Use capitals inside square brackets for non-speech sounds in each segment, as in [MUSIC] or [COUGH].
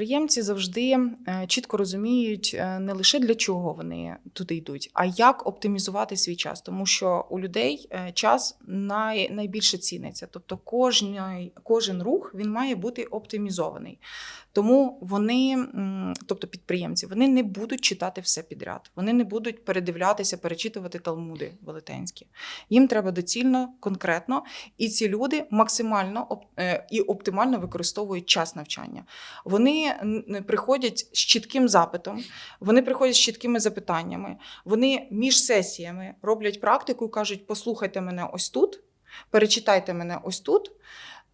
Підприємці завжди е, чітко розуміють е, не лише для чого вони туди йдуть, а як оптимізувати свій час. Тому що у людей е, час най, найбільше ціниться. Тобто кожний, кожен рух він має бути оптимізований. Тому вони, тобто підприємці, вони не будуть читати все підряд. Вони не будуть передивлятися, перечитувати талмуди велетенські. Їм треба доцільно, конкретно, і ці люди максимально і оптимально використовують час навчання. Вони приходять з чітким запитом, вони приходять з чіткими запитаннями. Вони між сесіями роблять практику і кажуть: послухайте мене ось тут, перечитайте мене ось тут.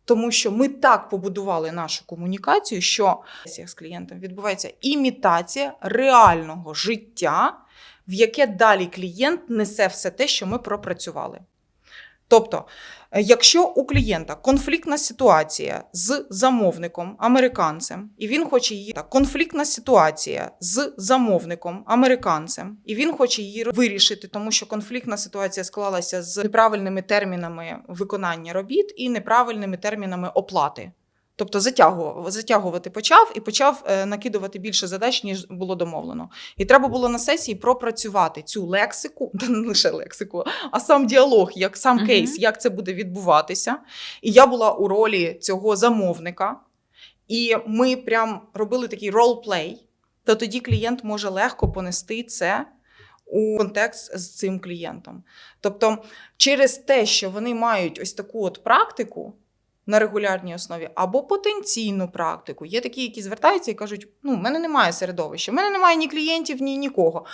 Тому що ми так побудували нашу комунікацію, що з клієнтом відбувається імітація реального життя, в яке далі клієнт несе все те, що ми пропрацювали. Тобто, е, якщо у клієнта конфліктна ситуація з замовником американцем, і він хоче її так, конфліктна ситуація з замовником американцем, і він хоче її вирішити, тому що конфліктна ситуація склалася з неправильними термінами виконання робіт і неправильними термінами оплати. Тобто затягував, затягувати почав і почав е, накидувати більше задач, ніж було домовлено. І треба було на сесії пропрацювати цю лексику, [LAUGHS] та не лише лексику, а сам діалог, як сам Мгм. кейс, як це буде відбуватися. І я була у ролі цього замовника, і ми прям робили такий ролплей, то тоді клієнт може легко понести це у контекст з цим клієнтом. Тобто, через те, що вони мають ось таку от практику. На регулярній основі або потенційну практику. Є такі, які звертаються і кажуть: ну, в мене немає середовища, в мене немає ні клієнтів, ні нікого.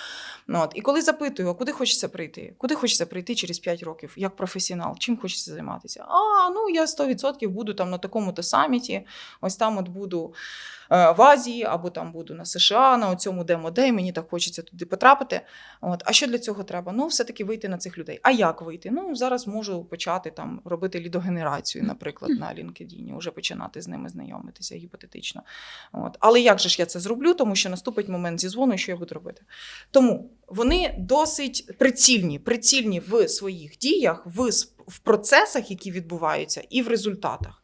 Ну, от. І коли запитую, а куди хочеться прийти? Куди хочеться прийти через 5 років, як професіонал? Чим хочеться займатися? А, ну я 100% буду там на такому-то саміті, ось там от буду е, в Азії, або там буду на США, на цьому демо-де, мені так хочеться туди потрапити. От. А що для цього треба? Ну, все-таки вийти на цих людей. А як вийти? Ну, зараз можу почати там робити лідогенерацію, наприклад, на LinkedIn, вже починати з ними знайомитися гіпотетично. От. Але як же ж я це зроблю? Тому що наступить момент зі дзвону, що я буду робити. Тому вони досить прицільні, прицільні в своїх діях, в, в процесах, які відбуваються, і в результатах.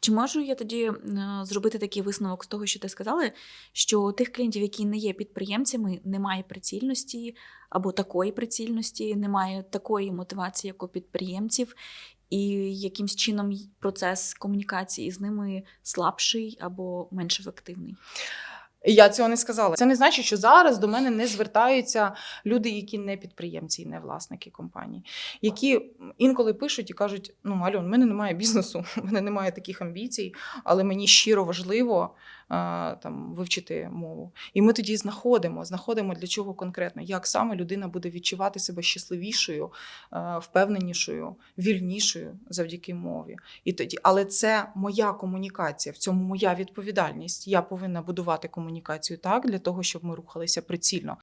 Чи можу я тоді е, зробити такий висновок з того, що ти сказала, що тих клієнтів, які не є підприємцями, немає прицільності або такої прицільності, немає такої мотивації, як у підприємців, і якимсь чином процес комунікації з ними слабший або менш ефективний. І Я цього не сказала. Це не значить, що зараз до мене не звертаються люди, які не підприємці і не власники компаній, які інколи пишуть і кажуть: ну Альон, в мене немає бізнесу, [LAUGHS] в мене немає таких амбіцій, але мені щиро важливо а, там вивчити мову. І ми тоді знаходимо, знаходимо для чого конкретно, як саме людина буде відчувати себе щасливішою, а, впевненішою, вільнішою завдяки мові. І тоді, але це моя комунікація, в цьому моя відповідальність. Я повинна будувати комунікацію так для того, щоб ми рухалися прицільно.